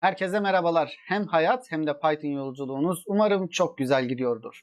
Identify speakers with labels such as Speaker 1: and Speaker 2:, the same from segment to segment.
Speaker 1: Herkese merhabalar. Hem hayat hem de Python yolculuğunuz umarım çok güzel gidiyordur.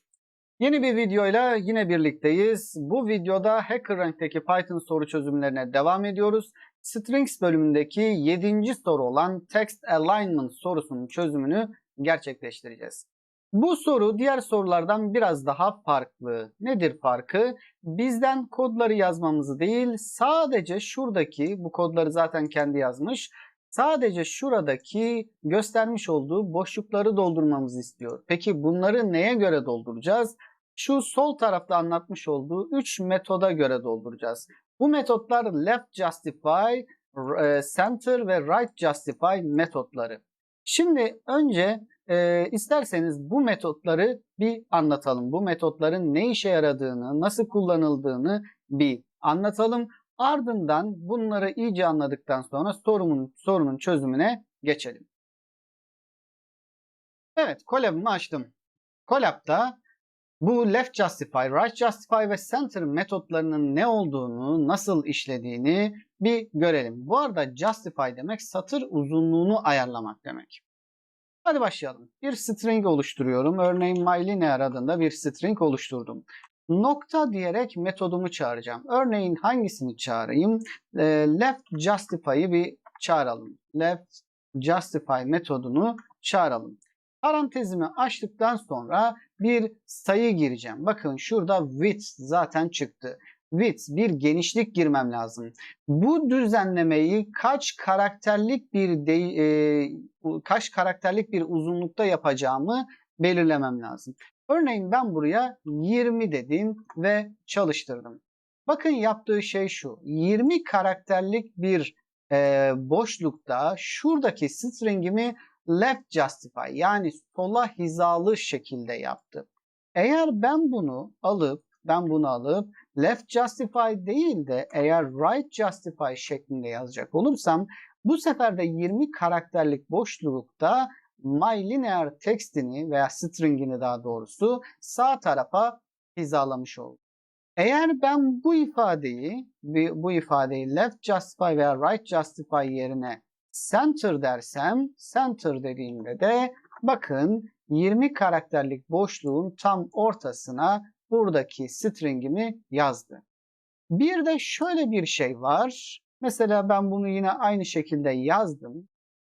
Speaker 1: Yeni bir videoyla yine birlikteyiz. Bu videoda HackerRank'teki Python soru çözümlerine devam ediyoruz. Strings bölümündeki 7. soru olan Text Alignment sorusunun çözümünü gerçekleştireceğiz. Bu soru diğer sorulardan biraz daha farklı. Nedir farkı? Bizden kodları yazmamızı değil, sadece şuradaki bu kodları zaten kendi yazmış Sadece şuradaki göstermiş olduğu boşlukları doldurmamızı istiyor. Peki bunları neye göre dolduracağız? Şu sol tarafta anlatmış olduğu 3 metoda göre dolduracağız. Bu metotlar left justify, e, center ve right justify metotları. Şimdi önce e, isterseniz bu metotları bir anlatalım. Bu metotların ne işe yaradığını, nasıl kullanıldığını bir anlatalım. Ardından bunları iyice anladıktan sonra sorunun, sorunun çözümüne geçelim. Evet, kolabımı açtım. Kolabda bu left justify, right justify ve center metotlarının ne olduğunu, nasıl işlediğini bir görelim. Bu arada justify demek satır uzunluğunu ayarlamak demek. Hadi başlayalım. Bir string oluşturuyorum. Örneğin MyLinear adında bir string oluşturdum nokta diyerek metodumu çağıracağım. Örneğin hangisini çağırayım? E, left justify'ı bir çağıralım. Left justify metodunu çağıralım. Parantezimi açtıktan sonra bir sayı gireceğim. Bakın şurada width zaten çıktı. Width bir genişlik girmem lazım. Bu düzenlemeyi kaç karakterlik bir de, e, kaç karakterlik bir uzunlukta yapacağımı belirlemem lazım. Örneğin ben buraya 20 dedim ve çalıştırdım. Bakın yaptığı şey şu. 20 karakterlik bir e, boşlukta şuradaki stringimi left justify yani sola hizalı şekilde yaptı. Eğer ben bunu alıp ben bunu alıp left justify değil de eğer right justify şeklinde yazacak olursam bu sefer de 20 karakterlik boşlukta MyLinear text'ini veya string'ini daha doğrusu sağ tarafa hizalamış oldum. Eğer ben bu ifadeyi, bu ifadeyi left justify veya right justify yerine center dersem, center dediğimde de bakın 20 karakterlik boşluğun tam ortasına buradaki stringimi yazdı. Bir de şöyle bir şey var. Mesela ben bunu yine aynı şekilde yazdım.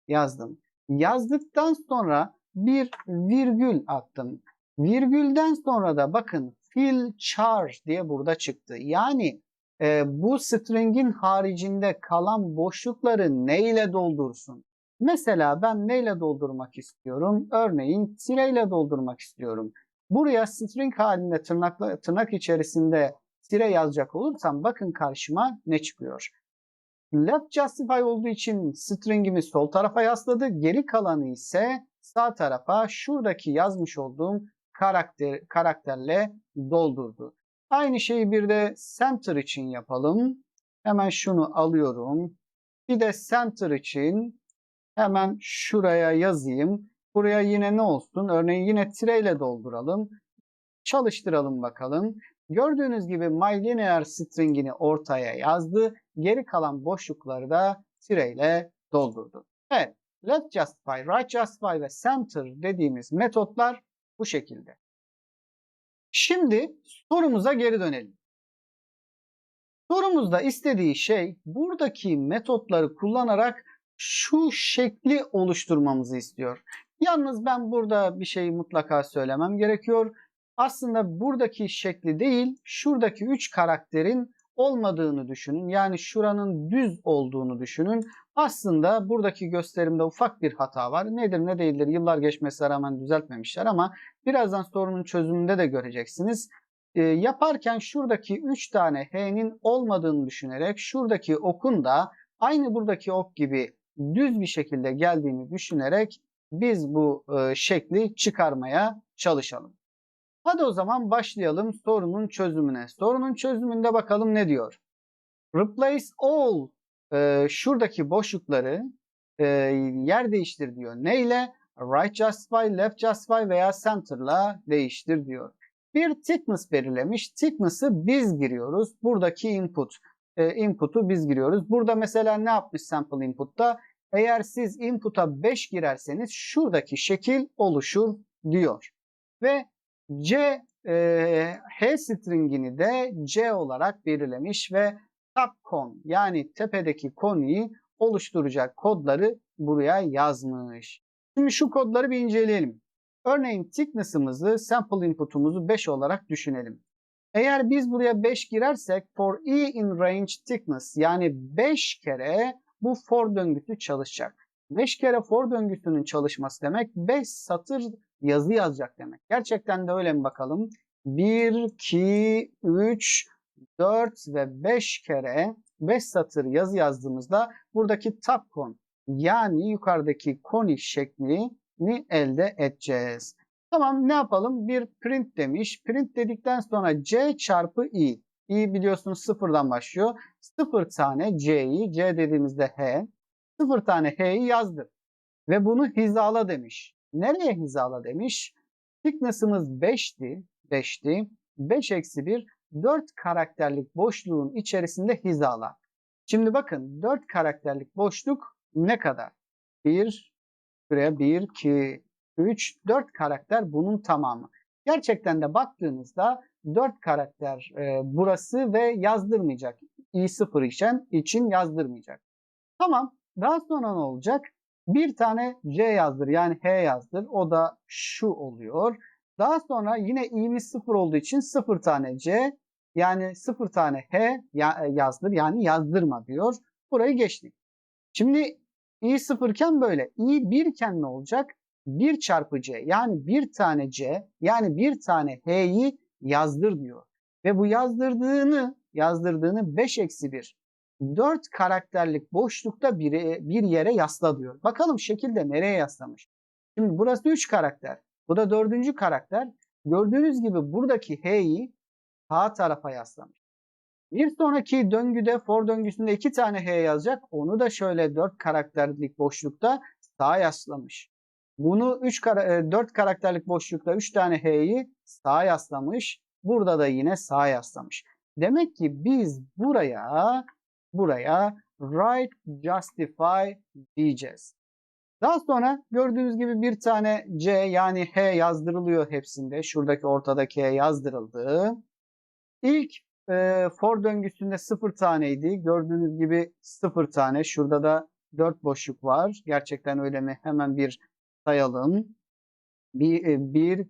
Speaker 1: Yazdım yazdıktan sonra bir virgül attım. Virgülden sonra da bakın fill charge diye burada çıktı. Yani e, bu string'in haricinde kalan boşlukları neyle doldursun? Mesela ben neyle doldurmak istiyorum? Örneğin tireyle doldurmak istiyorum. Buraya string halinde tırnakla, tırnak içerisinde tire yazacak olursam bakın karşıma ne çıkıyor. Left justify olduğu için stringimi sol tarafa yasladı. Geri kalanı ise sağ tarafa şuradaki yazmış olduğum karakter, karakterle doldurdu. Aynı şeyi bir de center için yapalım. Hemen şunu alıyorum. Bir de center için hemen şuraya yazayım. Buraya yine ne olsun? Örneğin yine tire dolduralım. Çalıştıralım bakalım. Gördüğünüz gibi MyLinear stringini ortaya yazdı. Geri kalan boşlukları da tireyle doldurdu. Evet, left justify, right justify ve center dediğimiz metotlar bu şekilde. Şimdi sorumuza geri dönelim. Sorumuzda istediği şey buradaki metotları kullanarak şu şekli oluşturmamızı istiyor. Yalnız ben burada bir şeyi mutlaka söylemem gerekiyor aslında buradaki şekli değil şuradaki 3 karakterin olmadığını düşünün. Yani şuranın düz olduğunu düşünün. Aslında buradaki gösterimde ufak bir hata var. Nedir ne değildir yıllar geçmesine rağmen düzeltmemişler ama birazdan sorunun çözümünde de göreceksiniz. E, yaparken şuradaki 3 tane H'nin olmadığını düşünerek şuradaki okun da aynı buradaki ok gibi düz bir şekilde geldiğini düşünerek biz bu e, şekli çıkarmaya çalışalım. Hadi o zaman başlayalım sorunun çözümüne. Sorunun çözümünde bakalım ne diyor. Replace all e, şuradaki boşlukları e, yer değiştir diyor. Ne ile? Right justify, left justify veya center'la değiştir diyor. Bir thickness belirlemiş. Thickness'ı biz giriyoruz. Buradaki input. E, input'u biz giriyoruz. Burada mesela ne yapmış sample input'ta? Eğer siz input'a 5 girerseniz şuradaki şekil oluşur diyor. Ve C e, H stringini de C olarak belirlemiş ve top kon yani tepedeki konuyu oluşturacak kodları buraya yazmış. Şimdi şu kodları bir inceleyelim. Örneğin thickness'ımızı, sample input'umuzu 5 olarak düşünelim. Eğer biz buraya 5 girersek for e in range thickness yani 5 kere bu for döngüsü çalışacak. 5 kere for döngüsünün çalışması demek 5 satır yazı yazacak demek. Gerçekten de öyle mi bakalım? 1, 2, 3, 4 ve 5 kere 5 satır yazı yazdığımızda buradaki tab kon yani yukarıdaki koni şeklini elde edeceğiz. Tamam ne yapalım? Bir print demiş. Print dedikten sonra C çarpı i. i biliyorsunuz sıfırdan başlıyor. Sıfır tane C'yi, C dediğimizde H. Sıfır tane H'yi yazdır. Ve bunu hizala demiş. Nereye hizala demiş? Thickness'ımız 5'ti. 5'ti. 5 eksi 1 4 karakterlik boşluğun içerisinde hizala. Şimdi bakın 4 karakterlik boşluk ne kadar? 1, şuraya 1, 2, 3, 4 karakter bunun tamamı. Gerçekten de baktığınızda 4 karakter e, burası ve yazdırmayacak. i0 için, için yazdırmayacak. Tamam. Daha sonra ne olacak? Bir tane C yazdır yani H yazdır. O da şu oluyor. Daha sonra yine i'miz 0 olduğu için 0 tane C yani 0 tane H e, yazdır yani yazdırma diyor. Burayı geçtik. Şimdi i 0 iken böyle. i 1 iken ne olacak? 1 çarpı C yani bir tane C yani bir tane H'yi yazdır diyor. Ve bu yazdırdığını yazdırdığını 5 eksi 1 Dört karakterlik boşlukta bir, bir yere yasla diyor. Bakalım şekilde nereye yaslamış. Şimdi burası üç karakter. Bu da dördüncü karakter. Gördüğünüz gibi buradaki H'yi sağ tarafa yaslamış. Bir sonraki döngüde for döngüsünde iki tane H yazacak. Onu da şöyle dört karakterlik boşlukta sağa yaslamış. Bunu üç kara 4 e, karakterlik boşlukta üç tane H'yi sağa yaslamış. Burada da yine sağa yaslamış. Demek ki biz buraya buraya right justify diyeceğiz. Daha sonra gördüğünüz gibi bir tane C yani H yazdırılıyor hepsinde. Şuradaki ortadaki H yazdırıldı. İlk e, for döngüsünde 0 taneydi. Gördüğünüz gibi 0 tane. Şurada da 4 boşluk var. Gerçekten öyle mi? Hemen bir sayalım. 1, e, bir, bir,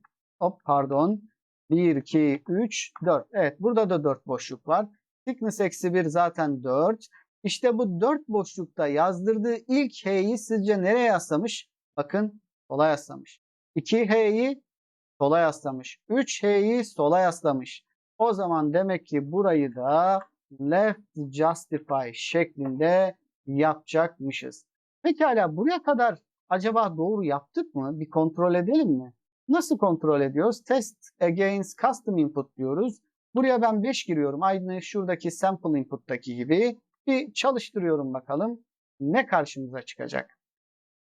Speaker 1: pardon. 1, 2, 3, 4. Evet burada da 4 boşluk var. Thickness eksi 1 zaten 4. İşte bu 4 boşlukta yazdırdığı ilk H'yi sizce nereye yaslamış? Bakın sola yaslamış. 2 H'yi sola yaslamış. 3 H'yi sola yaslamış. O zaman demek ki burayı da left justify şeklinde yapacakmışız. Pekala buraya kadar acaba doğru yaptık mı? Bir kontrol edelim mi? Nasıl kontrol ediyoruz? Test against custom input diyoruz. Buraya ben 5 giriyorum. Aynı şuradaki sample input'taki gibi. Bir çalıştırıyorum bakalım ne karşımıza çıkacak.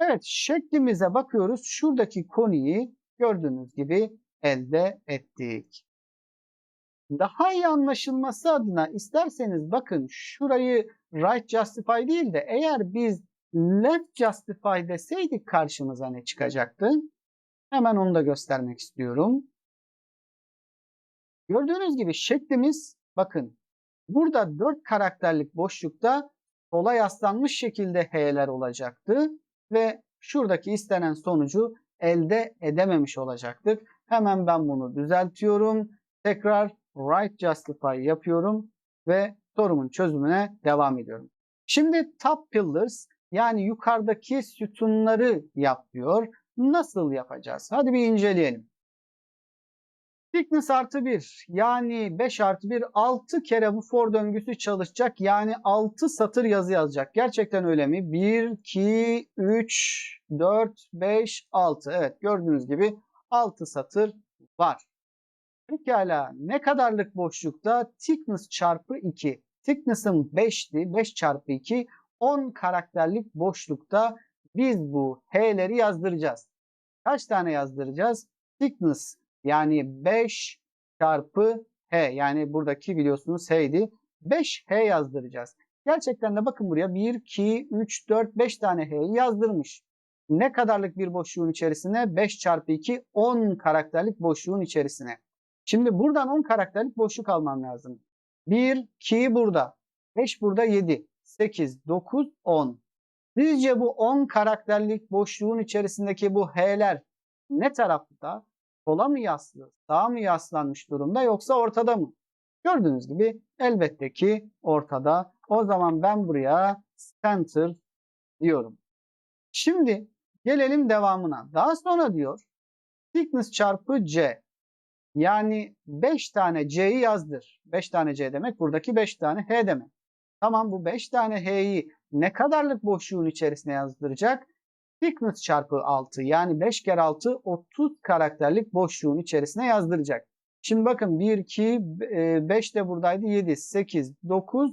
Speaker 1: Evet şeklimize bakıyoruz. Şuradaki koniyi gördüğünüz gibi elde ettik. Daha iyi anlaşılması adına isterseniz bakın şurayı right justify değil de eğer biz left justify deseydik karşımıza ne çıkacaktı? Hemen onu da göstermek istiyorum. Gördüğünüz gibi şeklimiz bakın burada dört karakterlik boşlukta sola yaslanmış şekilde H'ler olacaktı ve şuradaki istenen sonucu elde edememiş olacaktık. Hemen ben bunu düzeltiyorum. Tekrar right justify yapıyorum ve sorumun çözümüne devam ediyorum. Şimdi top pillars yani yukarıdaki sütunları yap diyor. Nasıl yapacağız? Hadi bir inceleyelim. Thickness artı 1 yani 5 artı 1 6 kere bu for döngüsü çalışacak. Yani 6 satır yazı yazacak. Gerçekten öyle mi? 1, 2, 3, 4, 5, 6. Evet gördüğünüz gibi 6 satır var. Pekala ne kadarlık boşlukta? Thickness çarpı 2. Thickness'ın 5'ti. 5 çarpı 2. 10 karakterlik boşlukta biz bu H'leri yazdıracağız. Kaç tane yazdıracağız? Thickness yani 5 çarpı H. Yani buradaki biliyorsunuz H'ydi. 5 H yazdıracağız. Gerçekten de bakın buraya 1, 2, 3, 4, 5 tane H'yi yazdırmış. Ne kadarlık bir boşluğun içerisine? 5 çarpı 2, 10 karakterlik boşluğun içerisine. Şimdi buradan 10 karakterlik boşluk almam lazım. 1, 2 burada. 5 burada 7. 8, 9, 10. Sizce bu 10 karakterlik boşluğun içerisindeki bu H'ler ne tarafta? sola mı yaslı, sağa mı yaslanmış durumda yoksa ortada mı? Gördüğünüz gibi elbette ki ortada. O zaman ben buraya center diyorum. Şimdi gelelim devamına. Daha sonra diyor thickness çarpı c. Yani 5 tane c'yi yazdır. 5 tane c demek buradaki 5 tane h demek. Tamam bu 5 tane h'yi ne kadarlık boşluğun içerisine yazdıracak? thickness çarpı 6 yani 5 kere 6 30 karakterlik boşluğun içerisine yazdıracak. Şimdi bakın 1, 2, 5 de buradaydı 7, 8, 9,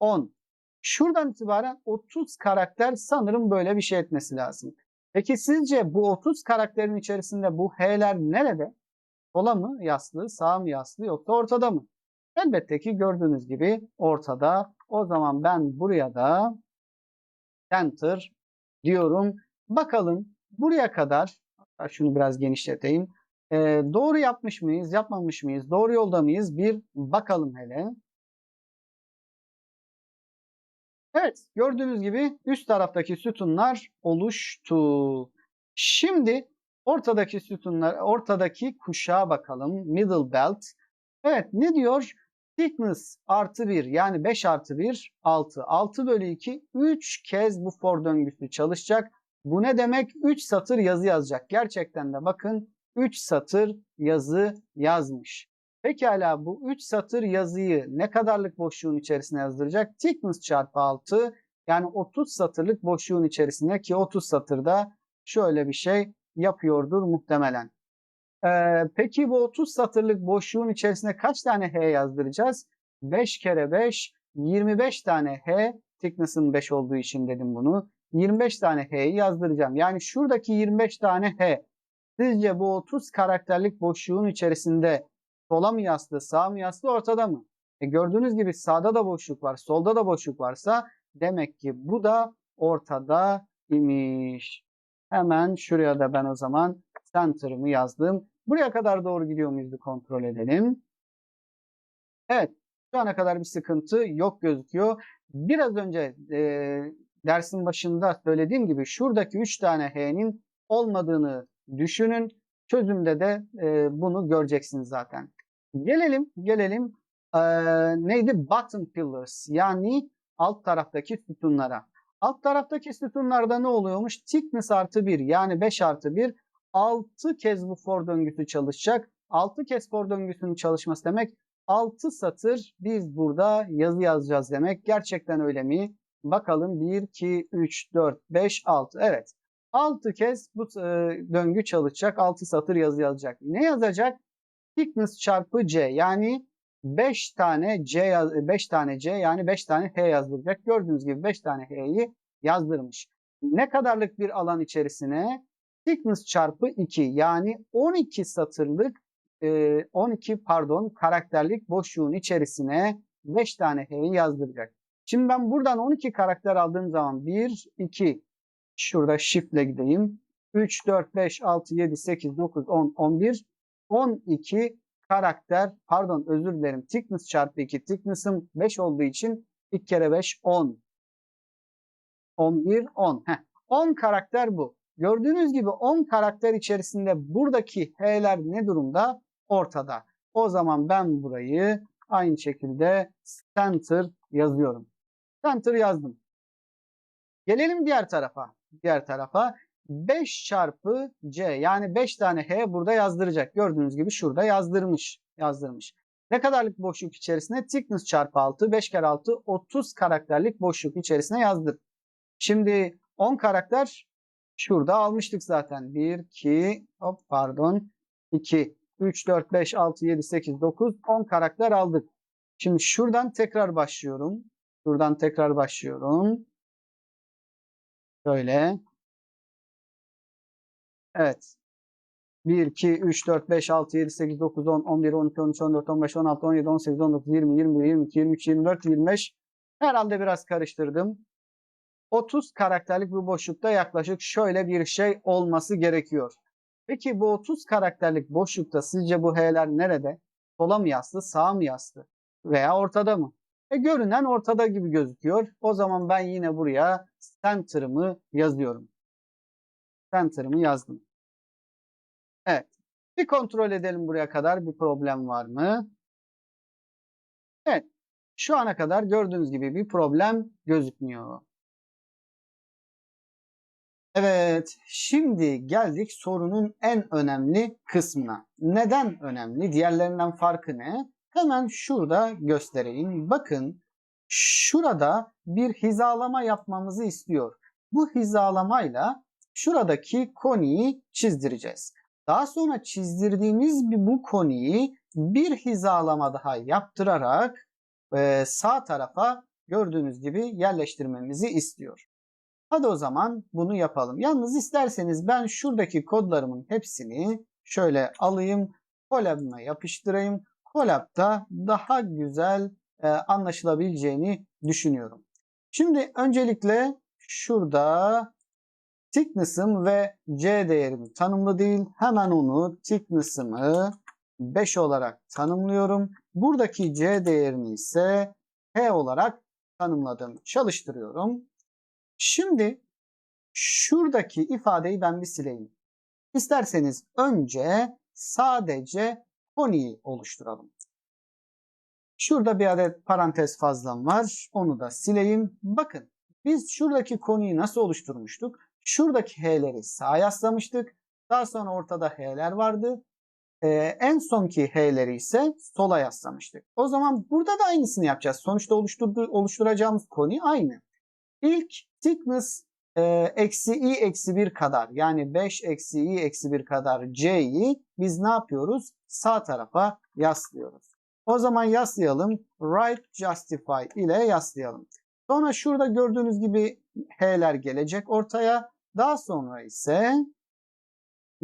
Speaker 1: 10. Şuradan itibaren 30 karakter sanırım böyle bir şey etmesi lazım. Peki sizce bu 30 karakterin içerisinde bu H'ler nerede? Sola mı yaslı, sağ mı yaslı yoksa ortada mı? Elbette ki gördüğünüz gibi ortada. O zaman ben buraya da enter diyorum Bakalım buraya kadar şunu biraz genişleteyim. E, doğru yapmış mıyız, yapmamış mıyız, doğru yolda mıyız bir bakalım hele. Evet gördüğünüz gibi üst taraftaki sütunlar oluştu. Şimdi ortadaki sütunlar, ortadaki kuşağa bakalım. Middle belt. Evet ne diyor? Thickness artı 1 yani 5 artı 1 6. 6 bölü 2 3 kez bu for döngüsü çalışacak. Bu ne demek? 3 satır yazı yazacak. Gerçekten de bakın 3 satır yazı yazmış. Pekala bu 3 satır yazıyı ne kadarlık boşluğun içerisine yazdıracak? Thickness çarpı 6 yani 30 satırlık boşluğun içerisine ki 30 satırda şöyle bir şey yapıyordur muhtemelen. Ee, peki bu 30 satırlık boşluğun içerisine kaç tane H yazdıracağız? 5 kere 5, 25 tane H, thickness'ın 5 olduğu için dedim bunu. 25 tane H'yi yazdıracağım. Yani şuradaki 25 tane H sizce bu 30 karakterlik boşluğun içerisinde sola mı yaslı, sağa mı yaslı, ortada mı? E gördüğünüz gibi sağda da boşluk var, solda da boşluk varsa demek ki bu da ortada imiş. Hemen şuraya da ben o zaman center'ımı yazdım. Buraya kadar doğru gidiyor muyuz bir kontrol edelim. Evet şu ana kadar bir sıkıntı yok gözüküyor. Biraz önce e, dersin başında söylediğim gibi şuradaki 3 tane H'nin olmadığını düşünün. Çözümde de e, bunu göreceksiniz zaten. Gelelim, gelelim e, neydi? Bottom pillars yani alt taraftaki sütunlara. Alt taraftaki sütunlarda ne oluyormuş? Thickness artı 1 yani 5 artı 1 6 kez bu for döngüsü çalışacak. 6 kez for döngüsünün çalışması demek 6 satır biz burada yazı yazacağız demek. Gerçekten öyle mi? Bakalım 1, 2, 3, 4, 5, 6. Evet. 6 kez bu e, döngü çalışacak. 6 satır yazı yazacak. Ne yazacak? Thickness çarpı C. Yani 5 tane C yaz 5 e, tane C yani 5 tane H yazdıracak. Gördüğünüz gibi 5 tane H'yi yazdırmış. Ne kadarlık bir alan içerisine? Thickness çarpı 2 yani 12 satırlık 12 e, pardon karakterlik boşluğun içerisine 5 tane H'yi yazdıracak. Şimdi ben buradan 12 karakter aldığım zaman 1, 2, şurada shift ile gideyim. 3, 4, 5, 6, 7, 8, 9, 10, 11, 12 karakter, pardon özür dilerim. Thickness çarpı 2, thickness'ım 5 olduğu için 2 kere 5, 10. 11, 10. Heh. 10 karakter bu. Gördüğünüz gibi 10 karakter içerisinde buradaki H'ler ne durumda? Ortada. O zaman ben burayı aynı şekilde center yazıyorum. Enter yazdım. Gelelim diğer tarafa. Diğer tarafa 5 çarpı C yani 5 tane H burada yazdıracak. Gördüğünüz gibi şurada yazdırmış. Yazdırmış. Ne kadarlık boşluk içerisine? Thickness çarpı 6. 5 kere 6 30 karakterlik boşluk içerisine yazdır. Şimdi 10 karakter şurada almıştık zaten. 1, 2, hop pardon 2, 3, 4, 5, 6, 7, 8, 9, 10 karakter aldık. Şimdi şuradan tekrar başlıyorum. Buradan tekrar başlıyorum. Şöyle. Evet. 1, 2, 3, 4, 5, 6, 7, 8, 9, 10, 11, 12, 13, 14, 15, 16, 17, 18, 19, 20, 21, 22, 23, 24, 25. Herhalde biraz karıştırdım. 30 karakterlik bir boşlukta yaklaşık şöyle bir şey olması gerekiyor. Peki bu 30 karakterlik boşlukta sizce bu H'ler nerede? Sola mı yaslı, sağa mı yaslı veya ortada mı? E, görünen ortada gibi gözüküyor. O zaman ben yine buraya center'ımı yazıyorum. Center'ımı yazdım. Evet. Bir kontrol edelim buraya kadar bir problem var mı? Evet. Şu ana kadar gördüğünüz gibi bir problem gözükmüyor. Evet, şimdi geldik sorunun en önemli kısmına. Neden önemli? Diğerlerinden farkı ne? Hemen şurada göstereyim. Bakın şurada bir hizalama yapmamızı istiyor. Bu hizalamayla şuradaki koniyi çizdireceğiz. Daha sonra çizdirdiğimiz bu koniyi bir hizalama daha yaptırarak e, sağ tarafa gördüğünüz gibi yerleştirmemizi istiyor. Hadi o zaman bunu yapalım. Yalnız isterseniz ben şuradaki kodlarımın hepsini şöyle alayım, kolabına yapıştırayım. Kolapta daha güzel e, anlaşılabileceğini düşünüyorum. Şimdi öncelikle şurada thickness'ım ve C değerim tanımlı değil. Hemen onu thickness'ımı 5 olarak tanımlıyorum. Buradaki C değerini ise H olarak tanımladım. Çalıştırıyorum. Şimdi şuradaki ifadeyi ben bir sileyim. İsterseniz önce sadece koniyi oluşturalım. Şurada bir adet parantez fazlam var. Onu da sileyim. Bakın biz şuradaki konuyu nasıl oluşturmuştuk? Şuradaki H'leri sağa yaslamıştık. Daha sonra ortada H'ler vardı. Ee, en sonki H'leri ise sola yaslamıştık. O zaman burada da aynısını yapacağız. Sonuçta oluşturduğu, oluşturacağımız konu aynı. İlk thickness ee, eksi i eksi 1 kadar yani 5 eksi i eksi 1 kadar c'yi biz ne yapıyoruz? Sağ tarafa yaslıyoruz. O zaman yaslayalım. Right justify ile yaslayalım. Sonra şurada gördüğünüz gibi h'ler gelecek ortaya. Daha sonra ise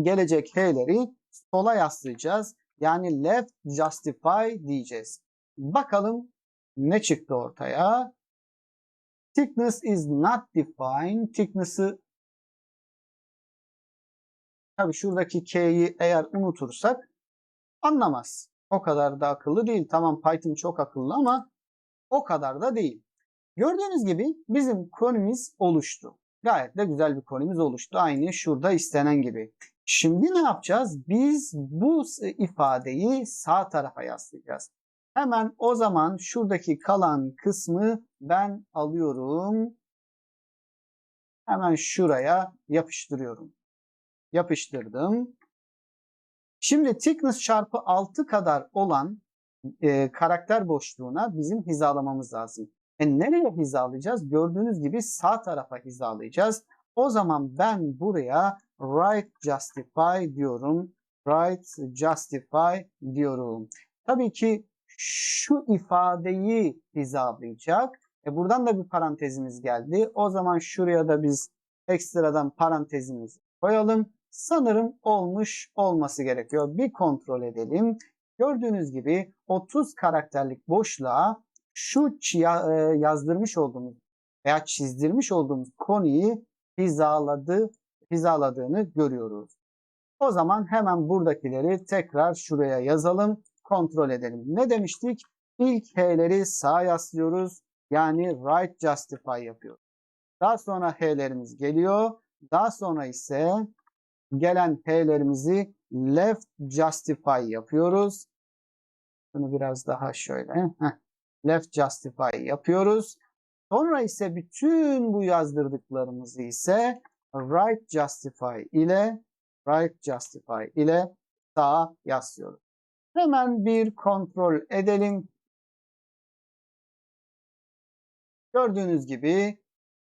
Speaker 1: gelecek h'leri sola yaslayacağız. Yani left justify diyeceğiz. Bakalım ne çıktı ortaya? Thickness is not defined. Thickness'ı tabi şuradaki K'yi eğer unutursak anlamaz. O kadar da akıllı değil. Tamam Python çok akıllı ama o kadar da değil. Gördüğünüz gibi bizim konumuz oluştu. Gayet de güzel bir konumuz oluştu. Aynı şurada istenen gibi. Şimdi ne yapacağız? Biz bu ifadeyi sağ tarafa yaslayacağız. Hemen o zaman şuradaki kalan kısmı ben alıyorum. Hemen şuraya yapıştırıyorum. Yapıştırdım. Şimdi thickness çarpı 6 kadar olan e, karakter boşluğuna bizim hizalamamız lazım. E nereye hizalayacağız? Gördüğünüz gibi sağ tarafa hizalayacağız. O zaman ben buraya right justify diyorum. Right justify diyorum. Tabii ki şu ifadeyi hizalayacak. E buradan da bir parantezimiz geldi. O zaman şuraya da biz ekstradan parantezimizi koyalım. Sanırım olmuş olması gerekiyor. Bir kontrol edelim. Gördüğünüz gibi 30 karakterlik boşluğa şu e, yazdırmış olduğumuz veya çizdirmiş olduğumuz konuyu hizaladı, hizaladığını görüyoruz. O zaman hemen buradakileri tekrar şuraya yazalım kontrol edelim. Ne demiştik? İlk H'leri sağa yaslıyoruz. Yani right justify yapıyoruz. Daha sonra H'lerimiz geliyor. Daha sonra ise gelen H'lerimizi left justify yapıyoruz. Bunu biraz daha şöyle. Heh. Left justify yapıyoruz. Sonra ise bütün bu yazdırdıklarımızı ise right justify ile right justify ile sağa yaslıyoruz. Hemen bir kontrol edelim. Gördüğünüz gibi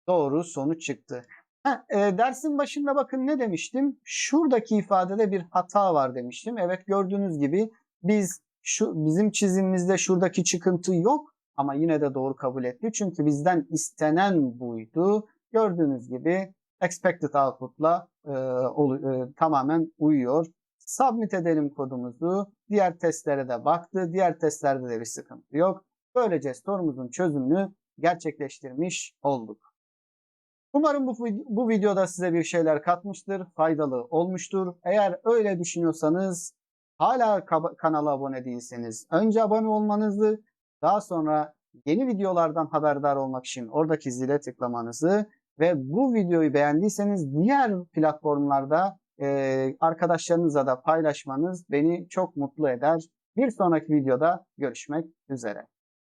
Speaker 1: doğru sonuç çıktı. Ha, e, dersin başında bakın ne demiştim? Şuradaki ifadede bir hata var demiştim. Evet gördüğünüz gibi biz şu bizim çizimimizde şuradaki çıkıntı yok ama yine de doğru kabul etti. Çünkü bizden istenen buydu. Gördüğünüz gibi expected output'la e, e, tamamen uyuyor. Submit edelim kodumuzu. Diğer testlere de baktı. Diğer testlerde de bir sıkıntı yok. Böylece sorumuzun çözümünü gerçekleştirmiş olduk. Umarım bu, bu videoda size bir şeyler katmıştır, faydalı olmuştur. Eğer öyle düşünüyorsanız hala kanala abone değilseniz önce abone olmanızı, daha sonra yeni videolardan haberdar olmak için oradaki zile tıklamanızı ve bu videoyu beğendiyseniz diğer platformlarda e, arkadaşlarınıza da paylaşmanız beni çok mutlu eder. Bir sonraki videoda görüşmek üzere.